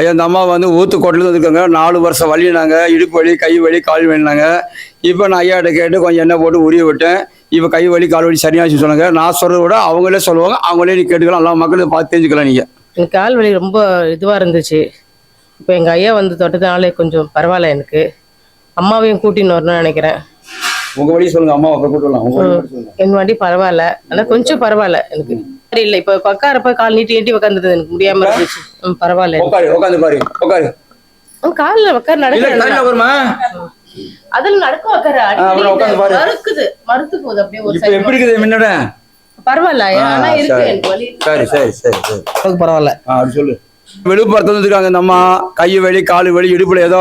ஐயா இந்த அம்மா வந்து ஊத்துக்கோட்டிலேருந்து வந்திருக்காங்க. நாலு வருஷம் வலினாங்க. இடுப்பு வலி கை வலி கால் வலினாங்க. இப்போ நான் ஐயாட்ட கேட்டு கொஞ்சம் எண்ணெய் போட்டு உரிய விட்டேன். இப்போ கை வலி கால் வலி சரியாச்சு சொன்னாங்க நான் சொல்கிறத விட அவங்களே சொல்லுவாங்க. அவங்களே நீ கேட்டுக்கலாம். எல்லா மக்களும் பார்த்து தெரிஞ்சுக்கலாம் நீங்கள் எனக்கு கால் வலி ரொம்ப இதுவாக இருந்துச்சு. இப்போ எங்கள் ஐயா வந்து தொட்டதுனால கொஞ்சம் பரவாயில்ல எனக்கு. அம்மாவையும் கூட்டின்னு வரணும்னு நினைக்கிறேன். உங்கள் வழி சொல்லுங்கள் அம்மா கூட்டலாம் என் வாட்டி பரவாயில்ல. ஆனால் கொஞ்சம் பரவாயில்ல எனக்கு. இல்லை இப்போ உட்காரப்ப கால் நீட்டி நீட்டி உட்காந்துது எனக்கு முடியாம இருந்துச்சு. ம், பரவாயில்ல. உட்காரு உட்காந்து பாரு உட்காரு ம், கால்ல உட்கார இல்லை நடக்க வருமா? அதில் நடக்க உட்கார அப்புறம் பாரு. மறுக்குது மறுத்து போகுது அப்படியே ஒரு இப்போ சைடு எப்படி இருக்குது முன்னட? பரவாயில்ல ஆனா இருக்கு சரி. எனக்கு வலி சரி சரி சரி பரவாயில்ல. ஆ அப்படி சொல்லு. விழுப்புரத்துல இருக்காங்க இந்த அம்மா கை வலி கால் வலி இடுப்புல ஏதோ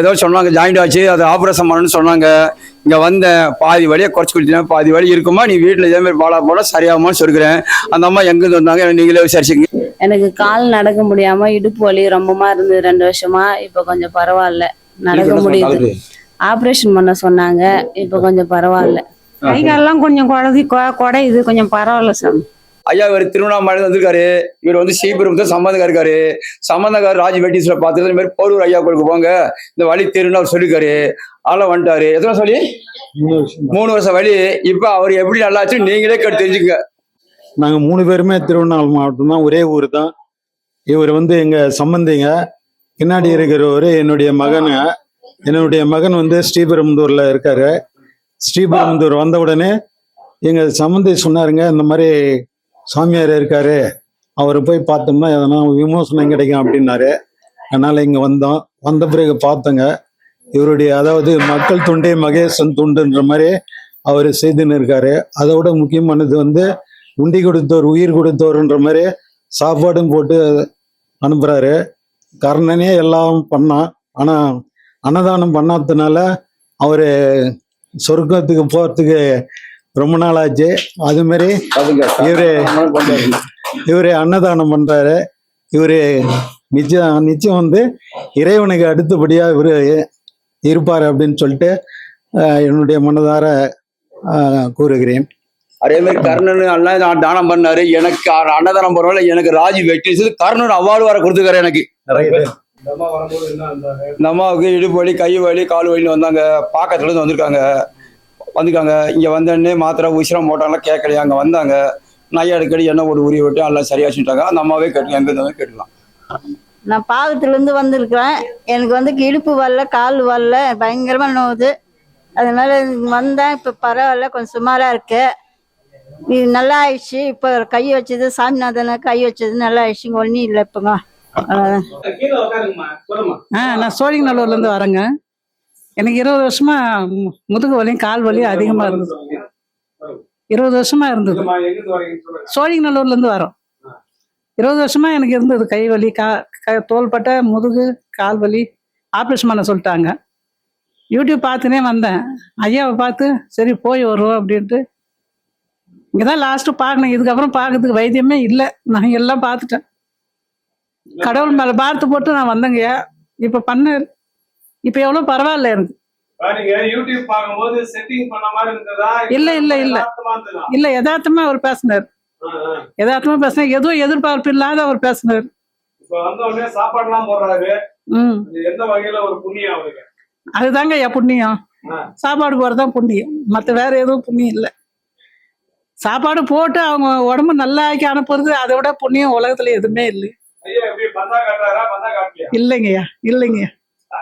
ஏதோ சொன்னாங்க ஜாயிண்ட் ஆச்சு அதை ஆப்ரேஷன் பண்ணணும்னு சொன்னாங்க. இங்க வந்தேன் பாதி வழியை குறைச்சி கொடுத்தேன் பாதி வலி இருக்குமா? நீ வீட்டில் இதே மாதிரி பாலா போல சரியாகுமான்னு சொல்லிக்கிறேன் அந்த அம்மா எங்கேருந்து வந்தாங்க? நீங்களே விசாரிச்சுங்க எனக்கு கால் நடக்க முடியாம இடுப்பு வலி ரொம்பமா இருந்தது ரெண்டு வருஷமா. இப்ப கொஞ்சம் பரவாயில்ல. நடக்க முடியுது. ஆபரேஷன் பண்ண சொன்னாங்க. இப்ப கொஞ்சம் பரவாயில்ல. கை காலெல்லாம் கொஞ்சம் குழந்தை குடையுது. கொஞ்சம் பரவாயில்ல சாமி. ஐயா இவர் திருவண்ணாமலை வந்திருக்காரு. இவர் வந்து ஸ்ரீபெரும்புத்தூர் சம்பந்தக்கார் இருக்காரு. சம்பந்தக்கார் ராஜ் வெட்டிஸ்ல பார்த்துட்டு இந்த மாதிரி போரூர் ஐயா கோயிலுக்கு போங்க. இந்த வழி திருன்னு அவர் சொல்லிருக்காரு. அதெல்லாம் வந்துட்டாரு. எத்தனை சொல்லி மூணு வருஷம். வழி. இப்ப அவர் எப்படி நல்லாச்சு நீங்களே கேட்டு தெரிஞ்சுங்க நாங்கள் மூணு பேருமே திருவண்ணாமலை மாவட்டம் தான். ஒரே ஊர் தான். இவர் வந்து எங்கள் சம்பந்திங்க. பின்னாடி இருக்கிறவர் என்னுடைய மகனுங்க. என்னுடைய மகன் வந்து ஸ்ரீபெரும்புதூரில் இருக்காரு. ஸ்ரீபெரும்புதூர் வந்த உடனே எங்கள் சம்பந்தி சொன்னாருங்க இந்த மாதிரி சாமியார் இருக்காரு அவரை போய் பார்த்தோம்னா எதனா விமோசனம் கிடைக்கும் அப்படின்னாரு. அதனால் இங்கே வந்தோம். வந்த பிறகு பார்த்தோங்க இவருடைய அதாவது மக்கள் துண்டே மகேசன் துண்டுன்ற மாதிரி அவர் செய்துன்னு இருக்காரு. அதோட முக்கியமானது வந்து உண்டி கொடுத்தோர் உயிர் கொடுத்தோர்ன்ற மாதிரி சாப்பாடும் போட்டு அனுப்புறாரு. கர்ணனே எல்லாம் பண்ணான் ஆனா அன்னதானம் பண்ணாததுனால அவரு சொர்க்கத்துக்கு போறதுக்கு ரொம்ப நாள் ஆச்சு அது மாதிரி இவரு இவரு அன்னதானம் பண்றாரு. இவரு நிச்சயம் நிச்சயம் வந்து இறைவனுக்கு அடுத்தபடியா இவரு இருப்பாரு அப்படின்னு சொல்லிட்டு என்னுடைய மனதார கூறுகிறேன். அதே மாதிரி கர்ணன் எல்லாம் தானம் பண்ணாரு. எனக்கு அன்னதானம் பரவாயில்ல. எனக்கு ராஜ் வெட்டி கர்ணன் அவார்டு வர கொடுத்துருக்காரு எனக்கு. இந்த அம்மாவுக்கு இடுப்பு வலி கை வலி கால் வலின்னு வந்தாங்க. பாக்கத்துல இருந்து வந்திருக்காங்க. வந்துருக்காங்க இங்க வந்தோடனே மாத்திரை உசிரம் போட்டாங்களா? கேட்கலையா? அங்க வந்தாங்க. நையா அடிக்கடி என்ன ஒரு உரிய விட்டு எல்லாம் சரியா வச்சுட்டாங்க? அந்த அம்மாவே கேட்டு எங்க இருந்தாலும் கேட்டுக்கலாம். நான் பாகத்துல இருந்து வந்திருக்கிறேன். எனக்கு வந்து இடுப்பு வரல கால் வரல. பயங்கரமா நோவுது. அதனால வந்தேன். இப்ப பரவாயில்ல. கொஞ்சம் சுமாரா இருக்கு. இது நல்லா ஆயிடுச்சு. இப்ப கை வச்சது சாமிநாதனை கை வச்சது நல்லா ஆயிடுச்சு. ஒன்றும் இல்லை இப்போங்க. ஆ நான் சோழிங்கநல்லூர்ல இருந்து வரேங்க. எனக்கு இருபது வருஷமா முதுகு வலியும் கால் வலியும் அதிகமா இருந்தது. இருபது வருஷமா இருந்தது. சோழிங்கநல்லூர்ல இருந்து வரோம். இருபது வருஷமா எனக்கு இருந்தது கை வலி கா தோள்பட்டை முதுகு கால் வலி ஆப்ரேஷன் பண்ண சொல்லிட்டாங்க. யூடியூப் பார்த்துனே வந்தேன். ஐயாவை பார்த்து சரி போய் வருவோம் அப்படின்ட்டு. இங்கே தான் லாஸ்ட்டு பார்க்கணும் இதுக்கப்புறம் பார்க்கறதுக்கு வைத்தியமே இல்லை. நான் எல்லாம் பார்த்துட்டேன். கடவுள் மேலே பார்த்து போட்டு நான் வந்தேங்கய்யா இப்போ பண்ண இப்போ எவ்வளோ பரவாயில்ல. எனக்கு இல்ல, இல்ல, இல்ல. இல்லை யதார்த்தமா அவர் பேசினார். யதார்த்தமா பேசினார். எதுவும் எதிர்பார்ப்பு இல்லாத அவர் பேசினார். அதுதாங்க ஐயா புண்ணியம். சாப்பாடு போகிறது தான் புண்ணியம். மற்ற வேற எதுவும் புண்ணியம் இல்லை. சாப்பாடு போட்டு அவங்க உடம்பு நல்லா ஆக்கி அனுப்புறது அதை விட புண்ணியம் உலகத்துல எதுவுமே இல்லை. இல்லைங்கய்யா இல்லைங்கய்யா.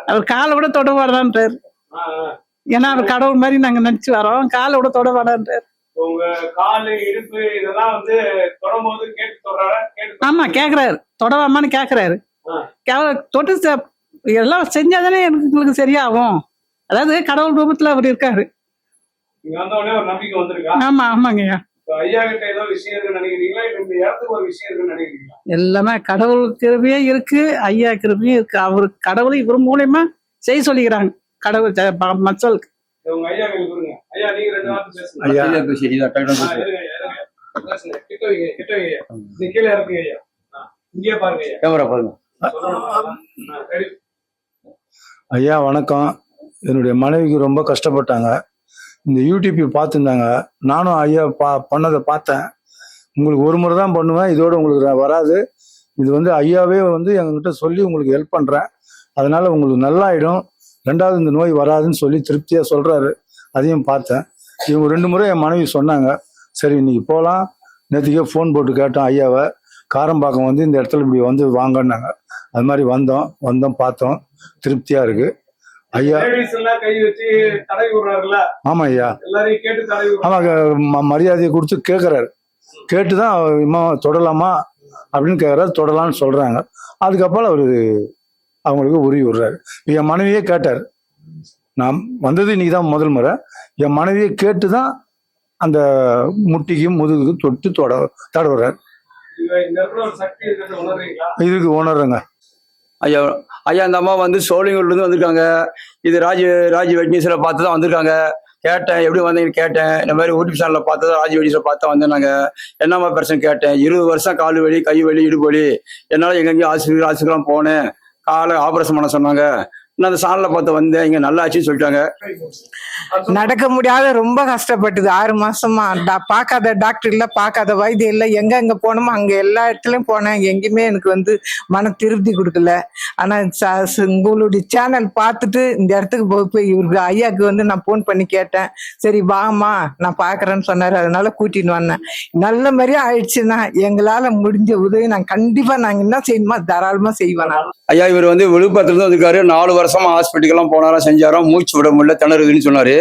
அவர் காலை விட தொட மாடான்றார் ஆ, ஆ. ஏன்னா அவர் கடவுள் மாதிரி நாங்க நினைச்சு வரோம். காலை விட தொட மாடான்றார் உங்க காலு இடுப்பு இதெல்லாம் வந்து தொடும்போது கேட்டு தொடுறாரா? கேட்டு ஆமா கேக்குறாரு. தொடவாமான்னு கேக்குறாரு. தொட்டு எல்லாம் செஞ்சாதானே எனக்கு உங்களுக்கு சரியாகும். அதாவது கடவுள் ரூபத்துல அவர் இருக்காரு. ஆமா ஆமாங்கய்யா. ஐயா கிட்ட ஏதோ விஷயம் இருக்குன்னு நினைக்கிறீங்களா இல்ல இந்த இடத்துக்கு ஒரு விஷயம் இருக்குன்னு நினைக்கிறீங்களா எல்லாமே கடவுள் கிருபையே இருக்கு ஐயா கிருபையும் இருக்கு அவர் கடவுள் இவர் மூலியமா செய்ய சொல்லிக்கிறாங்க கடவுள் மக்களுக்கு உங்க ஐயா கொடுங்க ஐயா நீங்க ரெண்டு வார்த்தை பேசுங்க ஐயா. இதை டக்குனு ஆ, இருங்க, இருங்க. பேசுங்க. கிட்ட வைங்க, கிட்ட வைங்க. நீ கீழே இறக்குங்க ஐயா. ஆ, இங்கேயே பாருங்க ஐயா. கேமரா பாருங்க சொல்லணும். ஆ, ready. ஐயா வணக்கம் என்னுடைய மனைவிக்கு ரொம்ப கஷ்டப்பட்டாங்க இந்த யூடிபி பார்த்துருந்தாங்க. நானும் ஐயா பா பண்ணதை பார்த்தேன். உங்களுக்கு ஒரு முறை தான் பண்ணுவேன். இதோட உங்களுக்கு வராது. இது வந்து ஐயாவே வந்து எங்ககிட்ட சொல்லி உங்களுக்கு ஹெல்ப் பண்ணுறேன் அதனால் உங்களுக்கு நல்லாயிடும். ரெண்டாவது இந்த நோய் வராதுன்னு சொல்லி திருப்தியாக சொல்கிறாரு அதையும் பார்த்தேன். இவங்க ரெண்டு முறை என் மனைவி சொன்னாங்க. சரி இன்னைக்கு போகலாம் நேற்றுக்கே ஃபோன் போட்டு கேட்டோம் ஐயாவை. காரம்பாக்கம் வந்து இந்த இடத்துல இப்படி வந்து வாங்கன்னாங்க. அது மாதிரி வந்தோம். வந்தோம் பார்த்தோம். திருப்தியாக இருக்குது ஐயா. ஆமா ஐயா. ஆமா மரியாதையை கொடுத்து கேட்குறாரு கேட்டு தான் இம்மா தொடலாமா அப்படின்னு கேட்குறாரு தொடலாம்னு சொல்றாங்க. அதுக்கப்புறம் அவரு அவங்களுக்கு உருவி விடுறாரு. என் மனைவியே கேட்டார். நான் வந்தது இன்னைக்கு தான் முதல் முறை. என் மனைவியை கேட்டு தான் அந்த முட்டிக்கும் முதுகுக்கும் தொட்டு தொட தடவுறாரு. இதுக்கு உணர்றேங்க. ஐயா ஐயா இந்த அம்மா வந்து சோழிங்கூர்லேருந்து வந்திருக்காங்க. இது ராஜ் ராஜ் வெட்னீஸில் பார்த்து தான் வந்திருக்காங்க. கேட்டேன் எப்படி வந்தீங்கன்னு கேட்டேன். இந்த மாதிரி யூடியூப் சேனலில் பார்த்து தான் ராஜ் வெட்னீஸ்ல பார்த்து நாங்கள் என்னம்மா பிரச்சனை கேட்டேன். இருபது வருஷம் கால் வலி கை வலி இடுப்பு வலி. என்னால் எங்கெங்கேயும் ஆஸ்பத்திரி ஆஸ்பத்திரிலாம் போனேன். காலை ஆப்ரேஷன் பண்ண சொன்னாங்க. நான் அந்த சேனல்ல பார்த்து வந்தேன். இங்க நல்லா ஆச்சுன்னு சொல்லிட்டாங்க. நடக்க முடியாத ரொம்ப கஷ்டப்பட்டது. ஆறு மாசமா பார்க்காத டாக்டர் இல்ல பார்க்காத வைத்தியம் இல்ல. எங்க எங்க போனோமோ அங்க எல்லா இடத்துலயும் போனேன். எங்கேயுமே எனக்கு வந்து மன திருப்தி கொடுக்கல. ஆனா உங்களுடைய சேனல் பார்த்துட்டு இந்த இடத்துக்கு போய் போய் இவருக்கு ஐயாக்கு வந்து நான் போன் பண்ணி கேட்டேன். சரி வாமா நான் பாக்குறேன்னு சொன்னாரு. அதனால கூட்டிட்டு வந்தேன். நல்ல மாதிரியா ஆயிடுச்சுன்னா எங்களால முடிஞ்ச உதவி நான் கண்டிப்பா நாங்க என்ன செய்யணுமோ? தாராளமா செய்வேன் ஐயா இவர் வந்து விழுப்புரத்துல இருந்து வந்திருக்காரு. நாலு வருஷமா ஹாஸ்பிட்டலுக்கெல்லாம் போனாரா செஞ்சாராம் மூச்சு விட முடியல திணறுதுன்னு சொன்னாரு.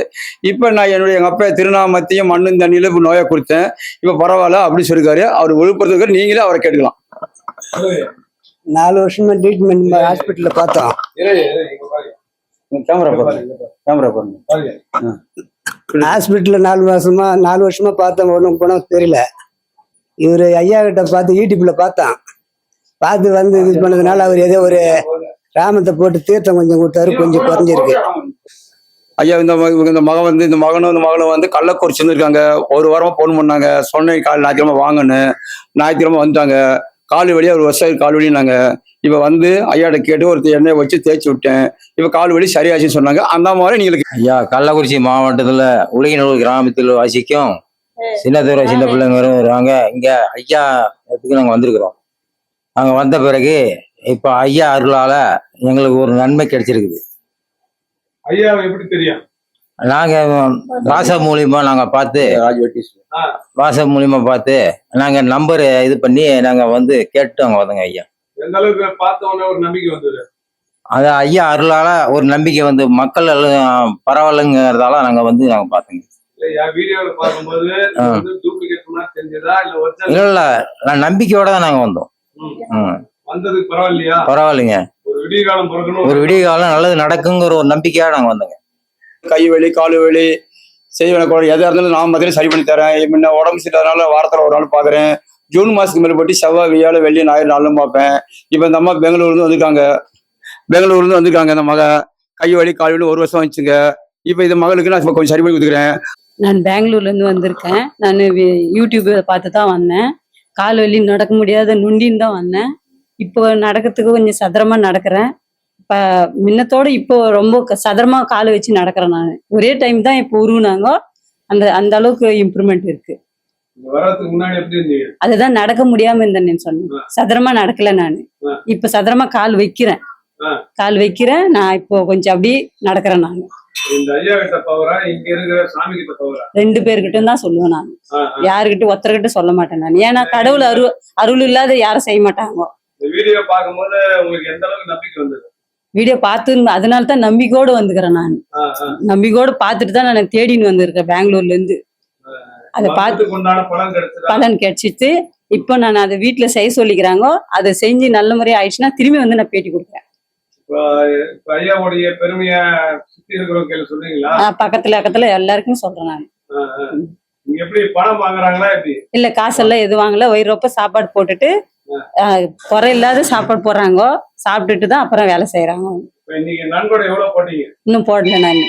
இப்ப நான் என்னுடைய எங்க அப்பா திருநாமத்தையும் மண்ணும் தண்ணியில இப்ப நோயை கொடுத்தேன் இப்ப பரவாயில்ல அப்படின்னு சொல்லிருக்காரு. அவர் விழுப்புரத்துக்கு நீங்களே அவரை கேட்டுக்கலாம். சொல்லுங்க. நாலு வருஷமா ட்ரீட்மெண்ட் ஹாஸ்பிட்டல்ல பார்த்தோம். கேமரா பாருங்க. கேமரா பாருங்க. ஹாஸ்பிட்டல்ல நாலு வருஷமா நாலு வருஷமா பார்த்தோம். ஒன்றும் குணம் தெரியல. இவர் ஐயா கிட்ட பார்த்து யூடியூப்ல பார்த்தான் பார்த்து வந்து இது பண்ணதுனால அவர் ஏதோ ஒரு ராமத்தை போட்டு தீர்த்தம் கொஞ்சம் கொடுத்தாரு கொஞ்சம் குறைஞ்சிருக்கு. ஐயா இந்த இந்த மகன் வந்து இந்த மகனும் இந்த மகளும் வந்து கள்ளக்குறிச்சி இருந்திருக்காங்க. ஒரு வாரமா போன் பண்ணாங்க. சொன்ன கால் ஞாயிற்றுக்கிழமை வாங்கன்னு. ஞாயிற்றுக்கிழமை வந்துட்டாங்க. கால் வலி ஒரு வருஷம் கால் வலினாங்க இப்ப வந்து ஐயாட்ட கேட்டு ஒரு எண்ணெய் வச்சு தேய்ச்சி விட்டேன். இப்ப கால் வலி சரியாச்சுன்னு சொன்னாங்க. அந்த மாதிரி நீங்களுக்கு ஐயா கள்ளக்குறிச்சி மாவட்டத்துல உலகினூர் கிராமத்தில் வசிக்கும். சின்னதுரை சின்ன பிள்ளைங்க வருவாங்க இங்க ஐயா இடத்துக்கு நாங்க வந்திருக்கிறோம். அங்க வந்த பிறகு இப்ப ஐயா அருளால எங்களுக்கு ஒரு நன்மை கிடைச்சிருக்குது. ஐயாவை எப்படி தெரியும்? நாங்க வாட்ஸ்அப் மூலியமா நாங்க பார்த்து வாட்ஸ்அப் மூலியமா பார்த்து நாங்க நம்பர் இது பண்ணி நாங்க வந்து கேட்டு அங்க வந்தோங்க ஐயா. எந்த அளவுக்கு பார்த்த உடனே ஒரு நம்பிக்கை வந்தது? அது ஐயா அருளால ஒரு நம்பிக்கை வந்து மக்கள் எல்லாம் பரவாயில்லைங்கிறதால நாங்க வந்து நாங்க பார்த்தோங்க. இல்ல இல்ல ஒரிஜினல் இல்ல நான் நம்பிக்கையோட தான் நாங்க வந்தோம். வந்ததுக்கு பரவாயில்லையா? பரவாயில்லைங்க. ஒரு விடிய காலம் பிறக்கணும். ஒரு விடிய காலம் நல்லது நடக்குங்கிற ஒரு நம்பிக்கையா நாங்க வந்தோங்க. கை வலி கால் வலி செய்வன கூட எதா இருந்தாலும் நான் மாதிரி சரி பண்ணி தரேன். முன்ன உடம்பு சரியில்லாதனால வாரத்துல ஒரு நாள் பாக்குறேன். ஜூன் மாசத்துக்கு மேல போட்டு செவ்வாய் வெய்யால வெள்ளி ஞாயிறு நாளும் பார்ப்பேன். இப்ப இந்த அம்மா பெங்களூர்ல இருந்து வந்திருக்காங்க. பெங்களூர்ல இருந்து வந்திருக்காங்க இந்த மக. கை வலி கால் வலி ஒரு வருஷம் வச்சுங்க இப்ப இந்த மகளுக்கு நான் இப்ப கொஞ்சம் சரி பண்ணி கொடுத்துக்கிறேன் நான் பெங்களூர்ல இருந்து வந்திருக்கேன். நான் யூடியூப் பார்த்து தான் வந்தேன். கால் வலி நடக்க முடியாத நுண்டின்னு தான் வந்தேன். இப்போ நடக்கிறதுக்கு கொஞ்சம் சதுரமா நடக்கிறேன். இப்போ முன்னத்தோட இப்போ ரொம்ப சதுரமா காலை வச்சு நடக்கிறேன் நான். ஒரே டைம் தான் இப்போ உருவுனாங்க அந்த அந்த அளவுக்கு இம்ப்ரூவ்மெண்ட் இருக்கு. அதுதான் நடக்க முடியாம இருந்தேன்னு சொன்னேன் சதுரமா நடக்கல நான். இப்போ சதுரமா கால் வைக்கிறேன். கால் வைக்கிறேன். நான் இப்போ கொஞ்சம் அப்படியே நடக்கிறேன் நான். ரெண்டு பேர்கிட்ட தான் சொல்லுவேன் நான். யாருக்கிட்ட ஒருத்தர்கிட்ட சொல்ல மாட்டேன் நான். ஏன்னா கடவுள் அருள் அருள் இல்லாத யாரும் செய்ய மாட்டாங்க. வீடியோ பார்க்கும்போது உங்களுக்கு எந்த அளவுக்கு நம்பிக்கை வந்தது? வீடியோ பார்த்து அதனால தான் நம்பிக்கையோடு வந்துக்கிறேன் நான். நம்பிக்கையோடு பார்த்துட்டு தான் நான் தேடின்னு வந்திருக்கேன் பெங்களூர்ல இருந்து அதை பார்த்து பலன் கிடைச்சிட்டு இப்போ நான் அதை வீட்டுல செய்ய சொல்லிக்கிறாங்க அதை செஞ்சு நல்ல முறையா ஆயிடுச்சுன்னா திரும்பி வந்து நான் பேட்டி கொடுக்குறேன். பக்கத்துல பக்கத்துல எல்லாருக்கும் சொல்றேன் நான். இல்ல காசெல்லாம் எது வாங்கல வயிறு ரொப்ப சாப்பாடு போட்டுட்டு குறை இல்லாத சாப்பாடு போடுறாங்க சாப்பிட்டுட்டு தான் அப்புறம் வேலை செய்யறாங்க இன்னும் போடல நான்.